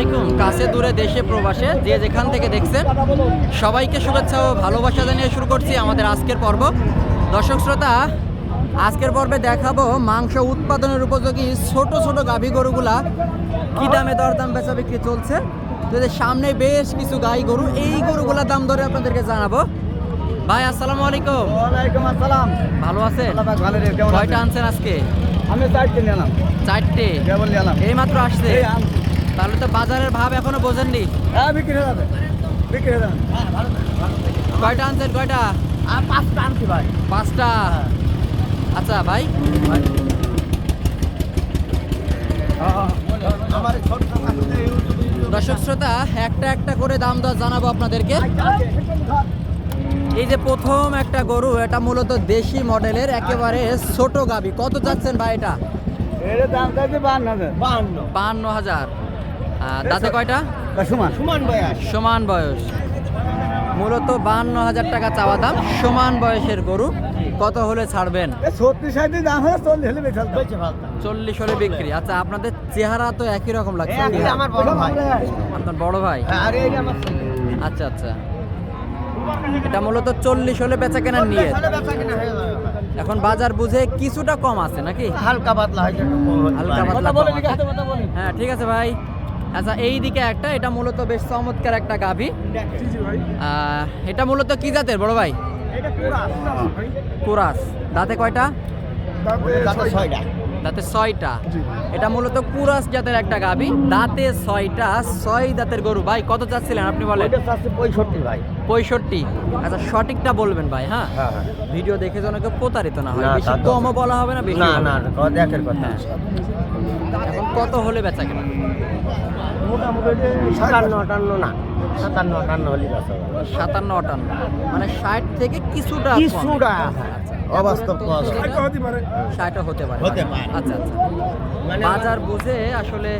আলাইকুম কাছে দূরে দেশে প্রবাসে যে যেখান থেকে দেখছেন সবাইকে শুভেচ্ছা ও ভালোবাসা জানিয়ে শুরু করছি আমাদের আজকের পর্ব। দর্শক শ্রোতা আজকের পর্বে দেখাবো মাংস উৎপাদনের উপযোগী ছোট ছোট গাভী গরুগুলা কি দামে দরদাম বেচা বিক্রি চলছে। যদি সামনে বেশ কিছু গাই গরু এই গরুগুলা দাম ধরে আপনাদেরকে জানাব। ভাই আসসালামু আলাইকুম ওয়ালাইকুম আসসালাম। ভালো আছেন? ভালো রে কেমন কয়টা আনছেন আজকে? আমি চারটে নিলাম চারটে? কেবল নিলাম এই মাত্র আসছে। তাহলে তো বাজারের ভাব এখনও বোঝেননি। হ্যাঁ বিক্রি হয়ে যাবে। বিক্রি হয়ে যাবে। কয়টা আনছেন কয়টা? পাঁচটা আনছি ভাই। পাঁচটা? আচ্ছা ভাই? দর্শক শ্রোতা একটা একটা করে দাম দর জানাব আপনাদেরকে। এই যে প্রথম একটা গরু এটা মূলত দেশি মডেলের একেবারে ছোট গাবি। কত যাচ্ছেন ভাই এটা? বান্ন হাজার। দাঁতে কয়টা? সমান। সমান বয়স। সমান বয়স। মূলত বান্ন হাজার টাকা চাওয়া দাম সমান বয়সের গরু। কত হলে ছাড়বেন? চল্লিশ হলে বিক্রি। আচ্ছা আপনাদের চেহারা তো একই রকম লাগছে। ভাই। আপনার বড় ভাই? আরে এই আমার আচ্ছা আচ্ছা। এটা মূলত চল্লিশ হলে বেচা কেনার নিয়ে। এখন বাজার বুঝে কিছুটা কম আছে নাকি? হালকা পাতলা হালকা পাতলা হ্যাঁ ঠিক আছে ভাই। আচ্ছা এই দিকে একটা এটা মূলত বেশ চমৎকার একটা গাভি। এটা মূলত কি জাতের বড় ভাই? কুরাস দাঁতে কয়টা? দাঁতে ছয়টা। দাঁতে ছয়টা। এটা মূলত কুরাস জাতের একটা গাভি। দাঁতে ছয়টা ছয় দাঁতের গরু। ভাই কত চাচ্ছিলেন আপনি বলেন? পঁয়ষট্টি ভাই। পঁয়ষট্টি। আচ্ছা সঠিকটা বলবেন ভাই হ্যাঁ? হ্যাঁ হ্যাঁ। ভিডিও দেখে যেন কেউ প্রতারিত না হয়। বেশি কমও বলা হবে না বেশি না না কথা হ্যাঁ। এখন কত হলে বেচা কেনা? মোটামুটি সাতান্ন আটান্ন না। সাতান্ন আটান্ন হলে সাতান্ন আটান্ন। মানে ষাট থেকে কিছুটা কিছুটা আচ্ছা। অবাস্তব এখন ষাটও হতে পারে। হতে পারে। আচ্ছা আচ্ছা। বাজার বুঝে আসলে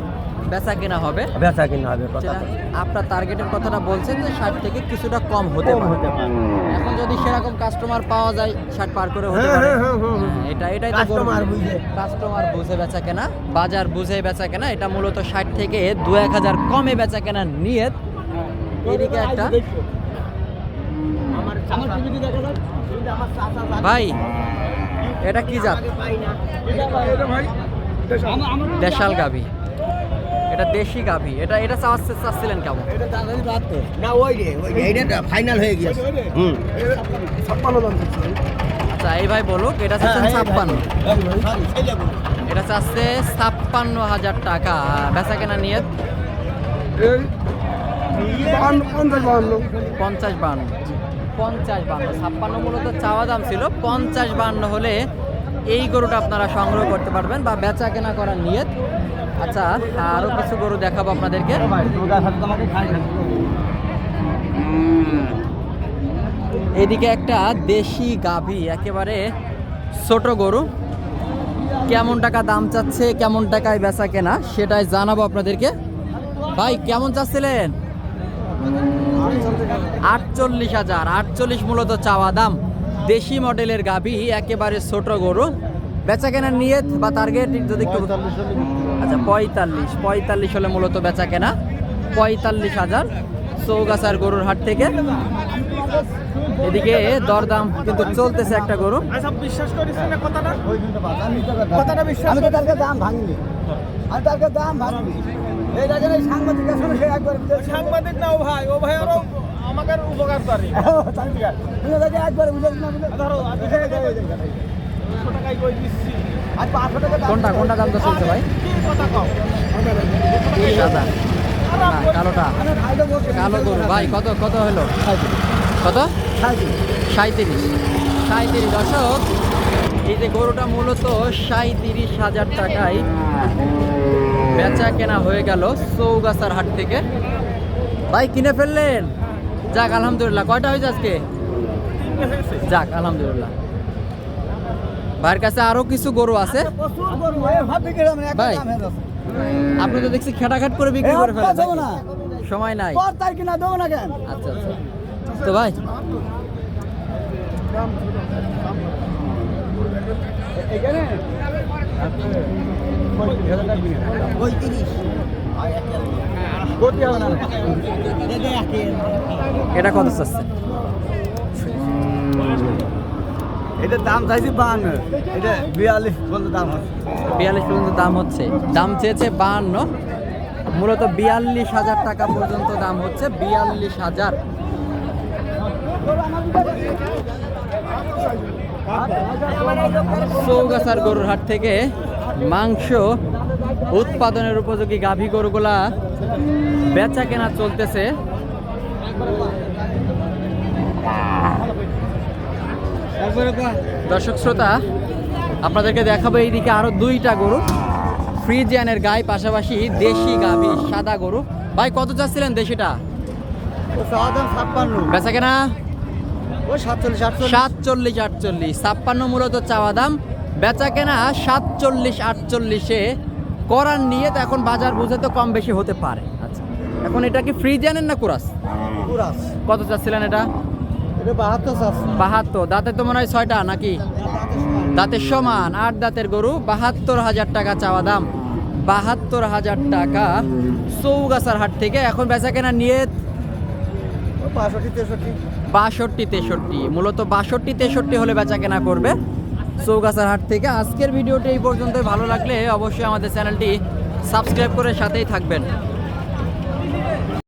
বেচা কেনা হবে বেচা কিনা হবে আপনার টার্গেটের কথাটা বলছেন যে ষাট থেকে কিছুটা কম হতে পারে। এখন যদি সেরকম কাস্টমার পাওয়া যায় ষাট পার করে হতে হ্যাঁ, পারে। হ্যাঁ, হ্যাঁ, এটা এটাই তো কাস্টমার বুঝে। কাস্টমার বুঝে বেচা কেনা বাজার বুঝে বেচা কেনা এটা মূলত ষাট থেকে দু এক হাজার কমে বেচা কেনার নিয়ত। এদিকে একটা। ভাই এটা কি জাত? দেশাল গাভি। এটা দেশি গাভি এটা এটা চাওয়াচ্ছে চাচ্ছিলেন কেমন? এটা দাদাই বাদ তো। না ওই রে ওই রে এটা ফাইনাল হয়ে গিয়েছে। হুম। ছাপ্পান্ন দাম আচ্ছা এই ভাই বলুক এটা হ্যাঁ, চাচ্ছেন ছাপ্পান্ন। এটা চাচ্ছে ছাপ্পান্ন হাজার টাকা। বেচা কেনা নিয়ত? পঞ্চাশ বান্ন পঞ্চাশ বান্ন ছাপ্পান্ন মূলত চাওয়া দাম ছিল। পঞ্চাশ বান্ন হলে এই গরুটা আপনারা সংগ্রহ করতে পারবেন বা বেচা কেনা করার নিয়ত। আচ্ছা আরও কিছু গরু দেখাবো আপনাদেরকে। এদিকে একটা দেশি গাভী, একেবারে ছোট গরু। কেমন টাকা দাম চাচ্ছে, কেমন টাকায় বেচা কেনা, সেটাই জানাব আপনাদেরকে। ভাই, কেমন চাচ্ছিলেন? আটচল্লিশ হাজার, আটচল্লিশ মূলত চাওয়া দাম। দেশি মডেলের গাভী, একেবারে ছোট গরু। বেচা কেনার নিয়ত বা টার্গেট যদি একটু আচ্ছা পঁয়তাল্লিশ। পঁয়তাল্লিশ হলে মূলত বেচা কেনা পঁয়তাল্লিশ হাজার চৌগাছার গরুর হাট থেকে। এদিকে দরদাম কিন্তু চলতেছে একটা গরু। আচ্ছা বিশ্বাস করিস না কথাটা? কথাটা বিশ্বাস আমি তো তারকে দাম ভাঙিনি। আমি তারকে দাম ভাঙিনি। এই দেখেন এই সাংবাদিক আসলে সে একবার সাংবাদিক না ও ভাই। ও ভাই আরও আমাকে উপকার করে। একবার বুঝে না ধরো কোনটা কোনটা দাম তো চলছে ভাই? সাদা কালোটা। কালো গরু। ভাই কত কত হলো? কত? সাঁত্রিশ সাঁত্রিশ দশক এই যে গরুটা মূলত সাঁত্রিশ হাজার টাকায় বেচা কেনা হয়ে গেল চৌগাছার হাট থেকে। ভাই কিনে ফেললেন? যাক আলহামদুলিল্লাহ। কয়টা হয়েছে আজকে? যাক আলহামদুলিল্লাহ। ভাইয়ের কাছে আরও কিছু গরু আছে? একটা ভাই। আপনি তো দেখছি খেটাখাট করে বিক্রি করে ফেলেন না। সময় নাই। পর তার কিনা দেবো না কেন? আচ্ছা আচ্ছা। তো ভাই এটা কত চাচ্ছে? এটার দাম চাইছি বাহান্ন। এটা বিয়াল্লিশ পর্যন্ত দাম আছে। বিয়াল্লিশ পর্যন্ত দাম হচ্ছে। দাম চেয়েছে বাহান্ন। মূলত বিয়াল্লিশ হাজার টাকা পর্যন্ত দাম হচ্ছে বিয়াল্লিশ হাজার। চৌগাছার গরুর হাট থেকে মাংস উৎপাদনের উপযোগী গাভী গরুগুলা বেচা কেনা চলতেছে। দর্শক শ্রোতা আপনাদেরকে দেখাবো এইদিকে আরও দুইটা গরু। ফ্রিজিয়ানের গায়ে পাশাপাশি দেশি গাভী সাদা গরু। ভাই কত চাচ্ছিলেন দেশিটা? বেচা কেনা? সাতচল্লিশ আটচল্লিশ। ছাপ্পান্ন মূলত চাওয়া দাম। বেচা কেনা সাতচল্লিশ আটচল্লিশে। করার নিয়ে তো এখন বাজার বুঝে তো কম বেশি হতে পারে। আচ্ছা এখন এটা কি ফ্রিজিয়ানের না কুরাস? পুরাস কত চাচ্ছিলেন এটা? বাহাত্তর দাঁতের তো মনে হয় ছয়টা নাকি? দাঁতের সমান আট দাঁতের গরু বাহাত্তর হাজার টাকা চাওয়া দাম। বাহাত্তর হাজার টাকা চৌগাছার হাট থেকে এখন বেচা কেনা নিয়ে বাষট্টি তেষট্টি। মূলত বাষট্টি তেষট্টি হলে বেচা কেনা করবে চৌগাছার হাট থেকে। আজকের ভিডিওটি এই পর্যন্ত ভালো লাগলে অবশ্যই আমাদের চ্যানেলটি সাবস্ক্রাইব করে সাথেই থাকবেন।